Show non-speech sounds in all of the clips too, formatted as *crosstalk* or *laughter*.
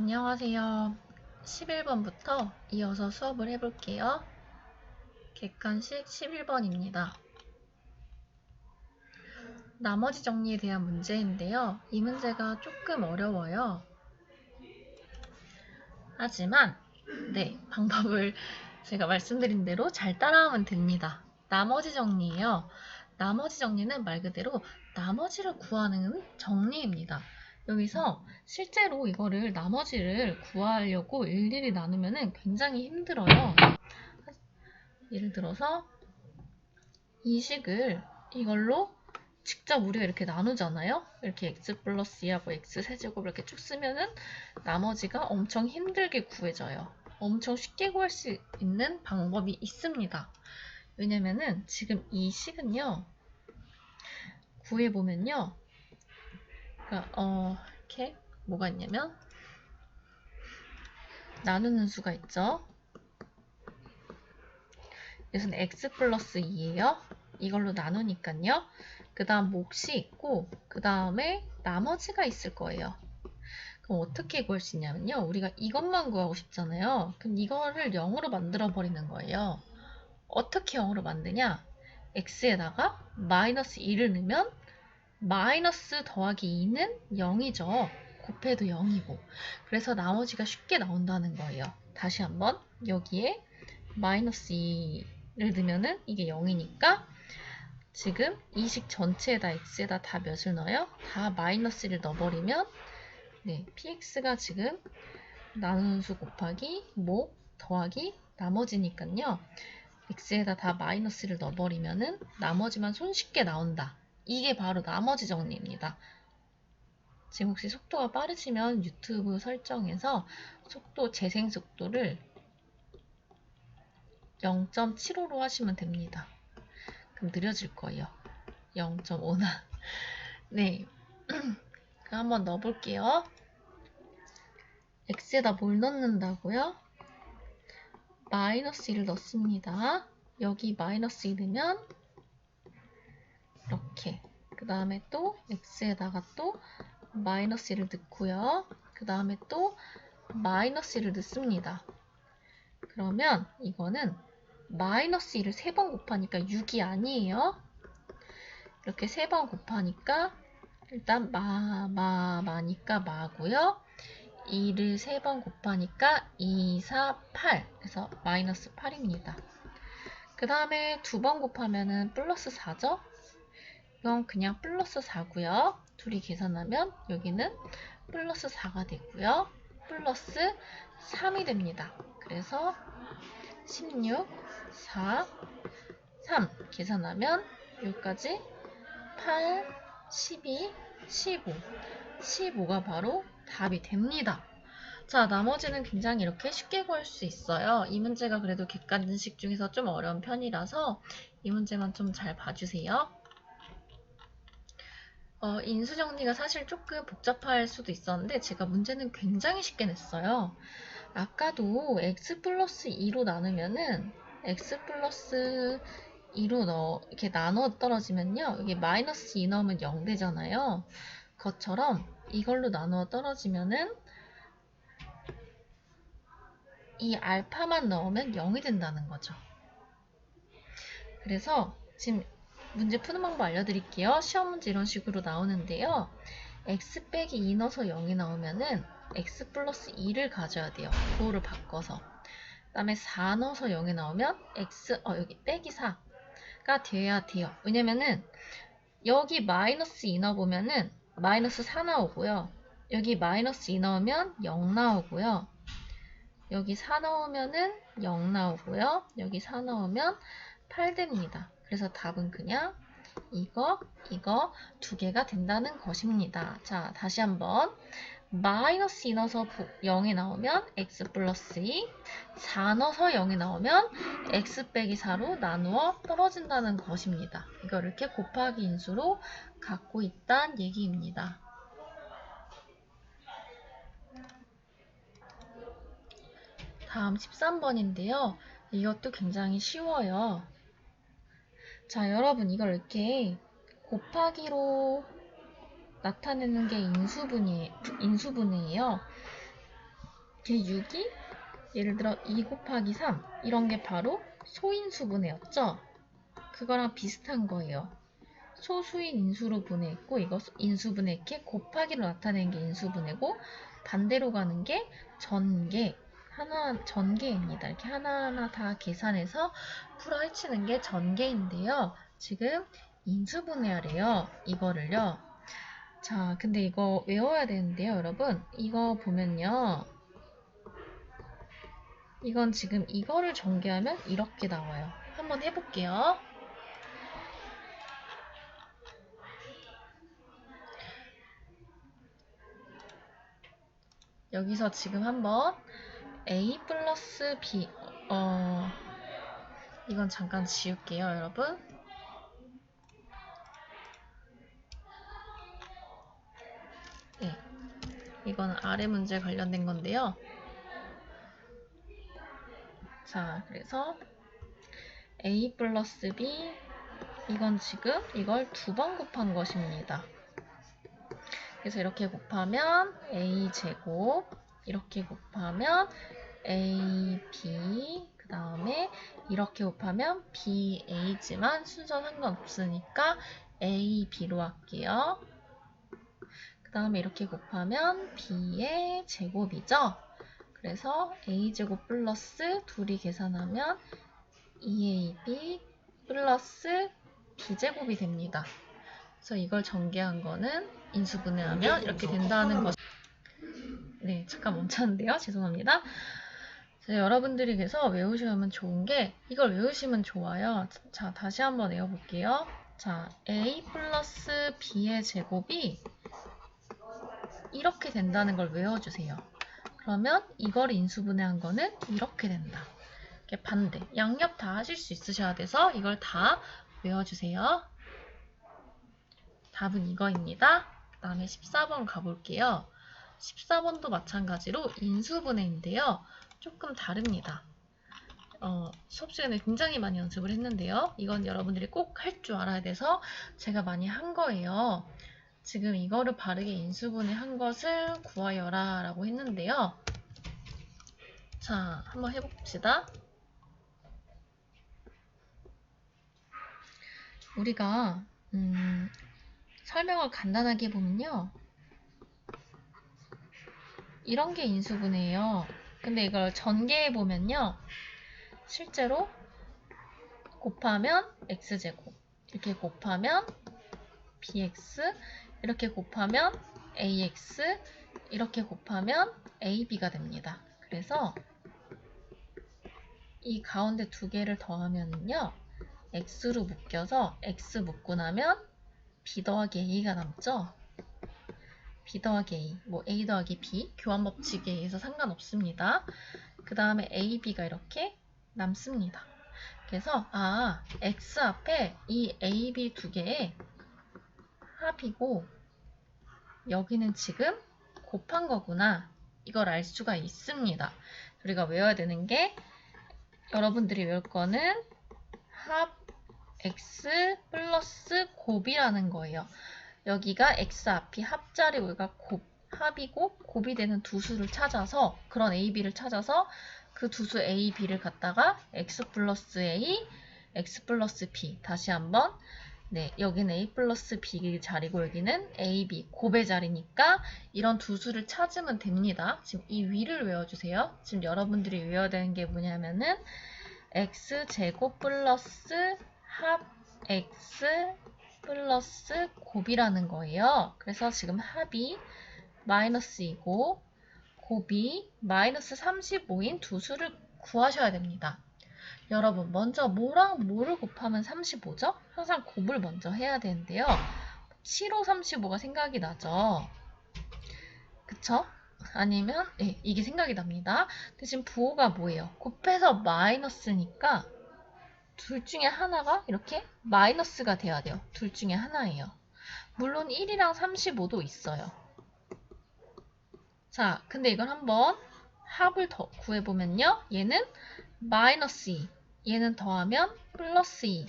안녕하세요. 11번부터 이어서 수업을 해볼게요. 객관식 11번입니다. 나머지 정리에 대한 문제인데요. 이 문제가 조금 어려워요. 하지만 네, 방법을 제가 말씀드린 대로 잘 따라하면 됩니다. 나머지 정리예요. 나머지 정리는 말 그대로 나머지를 구하는 정리입니다. 여기서 실제로 이거를 나머지를 구하려고 일일이 나누면 굉장히 힘들어요. 예를 들어서 이 식을 이걸로 직접 우리가 이렇게 나누잖아요. 이렇게 x 플러스 2하고 x 세제곱 이렇게 쭉 쓰면은 나머지가 엄청 힘들게 구해져요. 엄청 쉽게 구할 수 있는 방법이 있습니다. 왜냐면은 지금 이 식은요. 구해보면요. 그러니까 어, 이렇게 뭐가 있냐면 나누는 수가 있죠. 여기서는 x 플러스 2예요. 이걸로 나누니까요. 그 다음 몫이 있고 그 다음에 나머지가 있을 거예요. 그럼 어떻게 구할 수 있냐면요. 우리가 이것만 구하고 싶잖아요. 그럼 이거를 0으로 만들어 버리는 거예요. 어떻게 0으로 만드냐? x에다가 마이너스 2를 넣으면 마이너스 더하기 2는 0이죠. 곱해도 0이고. 그래서 나머지가 쉽게 나온다는 거예요. 다시 한번 여기에 마이너스 2를 넣으면은 이게 0이니까 지금 이식 전체에다 x에다 다 몇을 넣어요? 다 마이너스를 넣어버리면 네, px가 지금 나누는 수 곱하기 뭐 더하기 나머지니까요. x에다 다 마이너스를 넣어버리면은 나머지만 손쉽게 나온다. 이게 바로 나머지 정리입니다. 지금 혹시 속도가 빠르시면 유튜브 설정에서 속도 재생 속도를 0.75로 하시면 됩니다. 그럼 느려질 거예요. 0.5나. *laughs* 네. *clears throat* 그럼 한번 넣어볼게요. x에다 뭘 넣는다고요? 마이너스 1을 넣습니다. 여기 마이너스 1 넣으면 이렇게 그 다음에 또 x에다가 또 마이너스 1을 넣고요. 그 다음에 또 마이너스 1을 넣습니다. 그러면 이거는 마이너스 1을 3번 곱하니까 6이 아니에요. 이렇게 3번 곱하니까 일단 마, 마, 마니까 마고요. 2를 3번 곱하니까 2, 4, 8. 그래서 마이너스 8입니다. 그 다음에 두 번 곱하면 은 플러스 4죠? 이건 그냥 플러스 4고요. 둘이 계산하면 여기는 플러스 4가 되고요. 플러스 3이 됩니다. 그래서 16, 4, 3 계산하면 여기까지 8, 12, 15, 15가 바로 답이 됩니다. 자, 나머지는 굉장히 이렇게 쉽게 구할 수 있어요. 이 문제가 그래도 객관식 중에서 좀 어려운 편이라서 이 문제만 좀 잘 봐주세요. 어, 인수정리가 사실 조금 복잡할 수도 있었는데 제가 문제는 굉장히 쉽게 냈어요. 아까도 x 플러스 2로 나누면은 x 플러스 2로 넣어 이렇게 나눠 떨어지면요. 여기 마이너스 2 넣으면 0 되잖아요. 그것처럼 이걸로 나누어 떨어지면은 이 알파만 넣으면 0이 된다는 거죠. 그래서 지금 문제 푸는 방법 알려드릴게요. 시험 문제 이런 식으로 나오는데요. x 빼기 2 넣어서 0이 나오면은 x 플러스 2를 가져야 돼요. 그거를 바꿔서. 그 다음에 4 넣어서 0이 나오면 x, 어, 여기 빼기 4가 돼야 돼요. 왜냐면은 여기 마이너스 2 넣어보면은 마이너스 4 나오고요. 여기 마이너스 2 넣으면 0 나오고요. 여기 4 넣으면은 0 나오고요. 여기 4 넣으면 8 됩니다. 그래서 답은 그냥 이거, 이거 두 개가 된다는 것입니다. 자, 다시 한번. 마이너스 2 넣어서 0이 나오면 x 플러스 2, 4 넣어서 0이 나오면 x 빼기 4로 나누어 떨어진다는 것입니다. 이걸 이렇게 곱하기 인수로 갖고 있다는 얘기입니다. 다음 13번인데요. 이것도 굉장히 쉬워요. 자, 여러분 이걸 이렇게 곱하기로 나타내는 게 인수분이, 인수분해예요. 이렇게 6이 예를 들어 2 곱하기 3 이런 게 바로 소인수분해였죠. 그거랑 비슷한 거예요. 소수인 인수로 분해했고 이거 인수분해 이렇게 곱하기로 나타내는 게 인수분해고 반대로 가는 게 전개 하나 전개입니다. 이렇게 하나하나 다 계산해서 풀어 헤치는 게 전개인데요. 지금 인수분해하래요. 이거를요. 자, 근데 이거 외워야 되는데요, 여러분. 이거 보면요. 이건 지금 이거를 전개하면 이렇게 나와요. 한번 해볼게요. 여기서 지금 한번 a 플러스 b. 어 이건 잠깐 지울게요 여러분. 네. 이건 아래 문제 관련된 건데요. 자 그래서 a 플러스 b. 이건 지금 이걸 두 번 곱한 것입니다. 그래서 이렇게 곱하면 a 제곱 이렇게 곱하면 ab 그 다음에 이렇게 곱하면 ba지만 순서 상관없으니까 ab로 할게요. 그 다음에 이렇게 곱하면 b의 제곱이죠. 그래서 a제곱 플러스 둘이 계산하면 2ab 플러스 b제곱이 됩니다. 그래서 이걸 전개한 거는 인수분해하면 이렇게 된다는 것. 네, 잠깐 멈췄는데요. 죄송합니다. 자, 여러분들이 그래서 외우시면 좋은 게 이걸 외우시면 좋아요. 자, 다시 한번 외워볼게요. 자, a 플러스 b의 제곱이 이렇게 된다는 걸 외워주세요. 그러면 이걸 인수분해한 거는 이렇게 된다. 이렇게 반대. 양옆 다 하실 수 있으셔야 돼서 이걸 다 외워주세요. 답은 이거입니다. 그 다음에 14번 가볼게요. 14번도 마찬가지로 인수분해인데요. 조금 다릅니다. 어, 수업 시간에 굉장히 많이 연습을 했는데요. 이건 여러분들이 꼭 할 줄 알아야 돼서 제가 많이 한 거예요. 지금 이거를 바르게 인수분해 한 것을 구하여라 라고 했는데요. 자, 한번 해봅시다. 우리가 음, 설명을 간단하게 보면요. 이런 게 인수분해예요. 근데 이걸 전개해 보면요. 실제로 곱하면 x제곱 이렇게 곱하면 bx 이렇게 곱하면 ax 이렇게 곱하면 ab가 됩니다. 그래서 이 가운데 두 개를 더하면요. x로 묶여서 x 묶고 나면 b 더하기 a가 남죠. B 더하기 a, 뭐 a 더하기 b 교환 법칙에 의해서 상관없습니다. 그 다음에 a, b가 이렇게 남습니다. 그래서 아 x 앞에 이 a, b 두 개의 합이고 여기는 지금 곱한 거구나 이걸 알 수가 있습니다. 우리가 외워야 되는 게 여러분들이 외울 거는 합 x 플러스 곱이라는 거예요. 여기가 x 앞이 합자리 우리가 곱, 합이고 곱이 되는 두 수를 찾아서 그런 a, b를 찾아서 그 두 수 a, b를 갖다가 x 플러스 a, x 플러스 b 다시 한번 네 여기는 a 플러스 b 자리고 여기는 a, b 곱의 자리니까 이런 두 수를 찾으면 됩니다. 지금 이 위를 외워주세요. 지금 여러분들이 외워야 되는 게 뭐냐면은 x 제곱 플러스 합 x 플러스 곱이라는 거예요. 그래서 지금 합이 마이너스 이고 곱이 마이너스 35인 두 수를 구하셔야 됩니다. 여러분 먼저 뭐랑 뭐를 곱하면 35죠? 항상 곱을 먼저 해야 되는데요. 7호 35가 생각이 나죠? 그쵸? 아니면 네, 이게 생각이 납니다. 지금 부호가 뭐예요? 곱해서 마이너스니까 둘 중에 하나가 이렇게 마이너스가 돼야 돼요. 둘 중에 하나예요. 물론 1이랑 35도 있어요. 자, 근데 이걸 한번 합을 더 구해보면요. 얘는 마이너스 2, 얘는 더하면 플러스 2.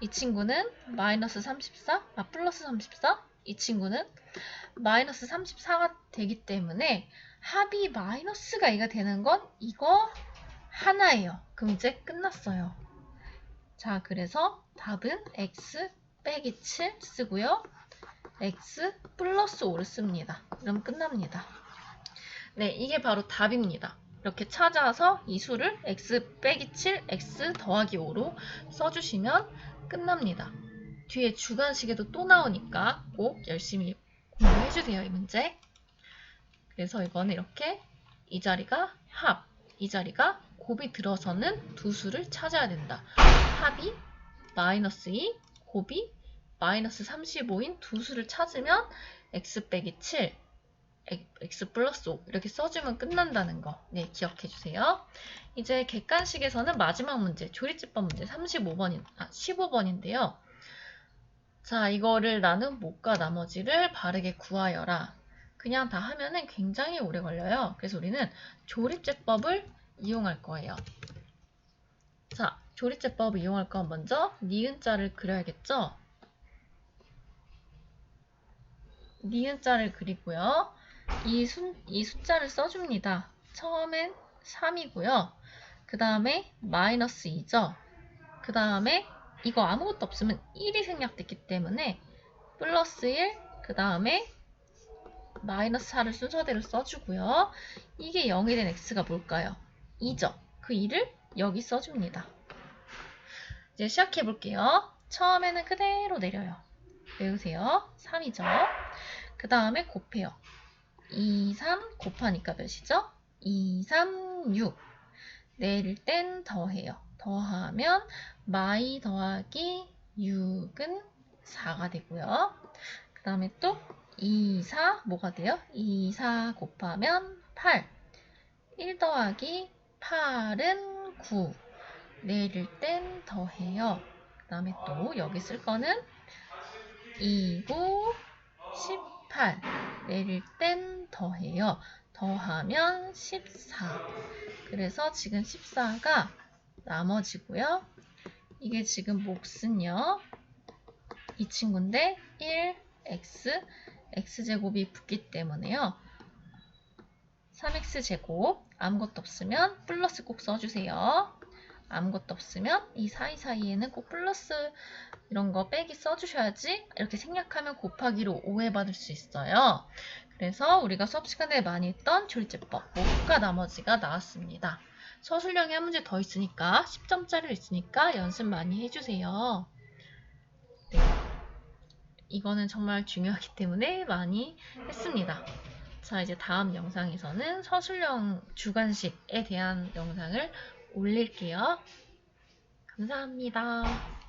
이 친구는 마이너스 34, 아 플러스 34, 이 친구는 마이너스 34가 되기 때문에 합이 마이너스가 2가 되는 건 이거 하나예요. 그럼 이제 끝났어요. 자, 그래서 답은 x 빼기 7 쓰고요. x 플러스 5를 씁니다. 그럼 끝납니다. 네, 이게 바로 답입니다. 이렇게 찾아서 이 수를 x 빼기 7, x 더하기 5로 써주시면 끝납니다. 뒤에 주간식에도 또 나오니까 꼭 열심히 공부해주세요, 이 문제. 그래서 이거는 이렇게 이 자리가 합, 이 자리가 곱이 들어서는 두 수를 찾아야 된다. 합이 마이너스 2, 곱이 마이너스 35인 두 수를 찾으면 x 빼기 7, x 플러스 5 이렇게 써주면 끝난다는 거 네, 기억해 주세요. 이제 객관식에서는 마지막 문제, 조리집법 문제 35번인, 아, 15번인데요. 자, 이거를 나눈 목과 나머지를 바르게 구하여라. 그냥 다 하면은 굉장히 오래 걸려요. 그래서 우리는 조립제법을 이용할 거예요. 자, 조립제법을 이용할 건 먼저 니은자를 그려야겠죠? 니은자를 그리고요. 이, 수, 이 숫자를 써줍니다. 처음엔 3이고요. 그 다음에 마이너스 2죠. 그 다음에 이거 아무것도 없으면 1이 생략됐기 때문에 플러스 1, 그 다음에 마이너스 4를 순서대로 써주고요. 이게 0이 된 x가 뭘까요? 2죠. 그 2를 여기 써줍니다. 이제 시작해 볼게요. 처음에는 그대로 내려요. 외우세요. 3이죠. 그 다음에 곱해요. 2, 3 곱하니까 몇이죠? 2, 3, 6. 내릴 땐 더해요. 더하면 마이 더하기 6은 4가 되고요. 그 다음에 또 2, 4 뭐가 돼요? 2, 4 곱하면 8. 1 더하기 8은 9. 내릴 땐 더해요. 그 다음에 또 여기 쓸 거는 2, 9, 18. 내릴 땐 더해요. 더하면 14. 그래서 지금 14가 나머지고요. 이게 지금 몫은요. 이 친구인데 1, x, x제곱이 붙기 때문에요. 3x제곱 아무것도 없으면 플러스 꼭 써주세요. 아무것도 없으면 이 사이사이에는 꼭 플러스 이런 거 빼기 써주셔야지 이렇게 생략하면 곱하기로 오해받을 수 있어요. 그래서 우리가 수업 시간에 많이 했던 조리제법 목과 나머지가 나왔습니다. 서술형이 한 문제 더 있으니까 10점짜리 있으니까 연습 많이 해주세요. 네. 이거는 정말 중요하기 때문에 많이 했습니다. 자, 이제 다음 영상에서는 서술형 주관식에 대한 영상을 올릴게요. 감사합니다.